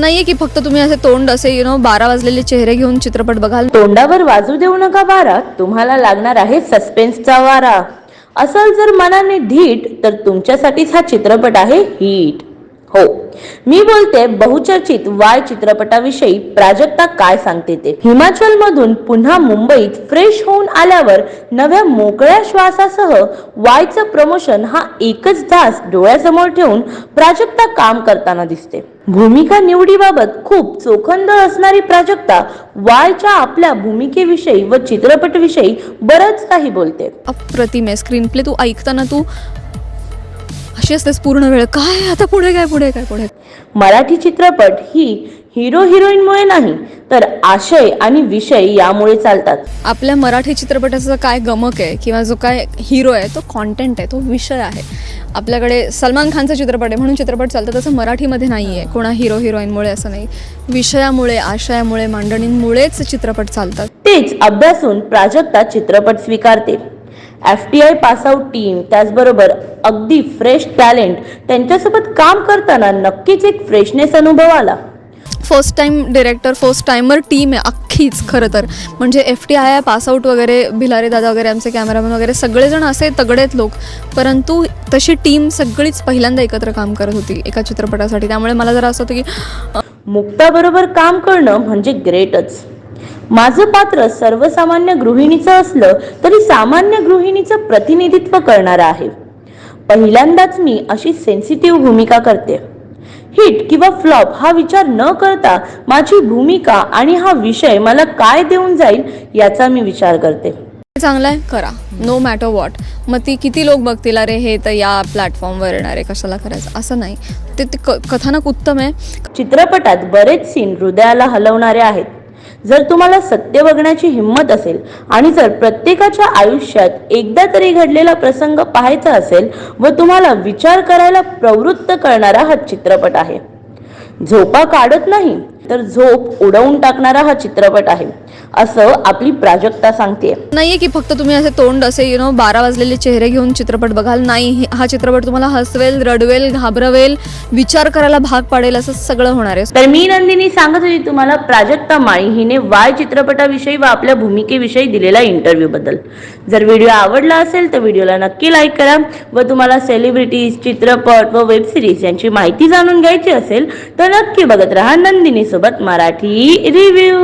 नाहीये की फक्त तुम्ही असे तोंड असे यु नो बारा वाजलेले चेहरे घेऊन चित्रपट बघाल? तोंडावर वाजू देऊ नका वारा तुम्हाला लागणार आहे सस्पेन्सचा वारा. असल जर मनाने धीट तर तुमच्यासाठीच हा चित्रपट आहे हिट. हो. मी बोलते बहुचर्चित वाय चित्रपटाविषयी प्राजक्ता काय सांगते ते? हिमाचल मधून पुन्हा मुंबईत फ्रेश होऊन आल्यावर नव्या मोकळ्या श्वासासह वायचं प्रमोशन हा एकच ध्यास डोळ्यासमोर ठेवून प्राजक्ता काम करताना दिसते. भूमिका निवडीबाबत खूप चोखंद असणारी प्राजक्ता वायच्या आपल्या भूमिकेविषयी व चित्रपटविषयी बरंच काही बोलते. अप्रतिम आहे. स्क्रीन प्ले तू ऐकताना तू अशी असतेस पूर्ण वेळ. काय आता पुढे काय पुढे काय पुढे? मराठी चित्रपट ही हिरो हिरोईनमुळे नाही तर आशय आणि विषय यामुळे चालतात. आपल्या मराठी चित्रपटाचा काय गमक आहे किंवा जो काय हिरो आहे तो कॉन्टेंट आहे तो विषय आहे. आपल्याकडे सलमान खानचा चित्रपट आहे म्हणून चित्रपट चालतं तसं मराठीमध्ये नाही आहे कोणा हिरो हिरोईनमुळे असं नाही. विषयामुळे आशयामुळे मांडणींमुळेच चित्रपट चालतात. तेच अभ्यासून प्राजक्ता चित्रपट स्वीकारते F T I pass out team त्याचबरोबर अगदी फ्रेश टॅलेंट त्यांच्यासोबत काम करताना नक्कीच एक फ्रेशनेस अनुभव आला. First time director first timer team आहे अख्खीच खरं तर. म्हणजे F T I I pass out वगैरे भिलारे दादा वगैरे आमचे कॅमेरामॅन वगैरे सगळेजण असे तगडेत लोक. परंतु तशी टीम सगळीच पहिल्यांदा एकत्र काम करत होती एका चित्रपटासाठी. त्यामुळे मला जरा असं होतं की मुक्ताबरोबर काम करणं म्हणजे ग्रेटच माझं पात्र सर्वसामान्य गृहिणीचं असलं तरी सामान्य गृहिणीचं प्रतिनिधित्व करणारं आहे. पहिल्यांदाच मी अशी सेन्सिटिव्ह भूमिका करते. हिट किंवा फ्लॉप हा विचार न करता माझी भूमिका आणि हा विषय मला काय देऊन जाईल याचा मी विचार करते. चांगलं आहे? करा. नो मॅटर वॉट मग ती किती लोक बघतील अरे हे तर या प्लॅटफॉर्मवर येणार आहे कशाला करायचं? असं नाही. ते ते कथानक उत्तम आहे. चित्रपटात बरेच सीन हृदयाला हलवणारे आहेत. जर तुम्हाला सत्य बघण्याची हिंमत असेल आणि जर प्रत्येकाच्या आयुष्यात एकदा तरी घडलेला प्रसंग पाहायचा असेल व तुम्हाला विचार करायला प्रवृत्त करणारा हा चित्रपट आहे. झोपा काढत नाही तर झोप उडवून टाकणारा हा चित्रपट आहे. असं आपली प्राजक्ता सांगते नाहीये की फक्त तुम्ही असे तोंड असे यु नो बारा वाजलेले चेहरे घेऊन चित्रपट बघाल. नाही हे- हा चित्रपट तुम्हाला हसवेल रडवेल घाबरवेल विचार करायला भाग पाडेल असं सगळं होणार आहे. तर मी नंदिनी सांगत होती तुम्हाला प्राजक्ता माळी हिने वाय चित्रपटाविषयी व आपल्या भूमिकेविषयी दिलेल्या इंटरव्ह्यू बद्दल. जर व्हिडिओ आवडला असेल तर व्हिडिओला नक्की लाईक करा व तुम्हाला सेलिब्रिटीज चित्रपट व वेब सिरीज यांची माहिती जाणून घ्यायची असेल तर नक्की बघत राहा नंदिनी सोबत मराठी रिव्ह्यू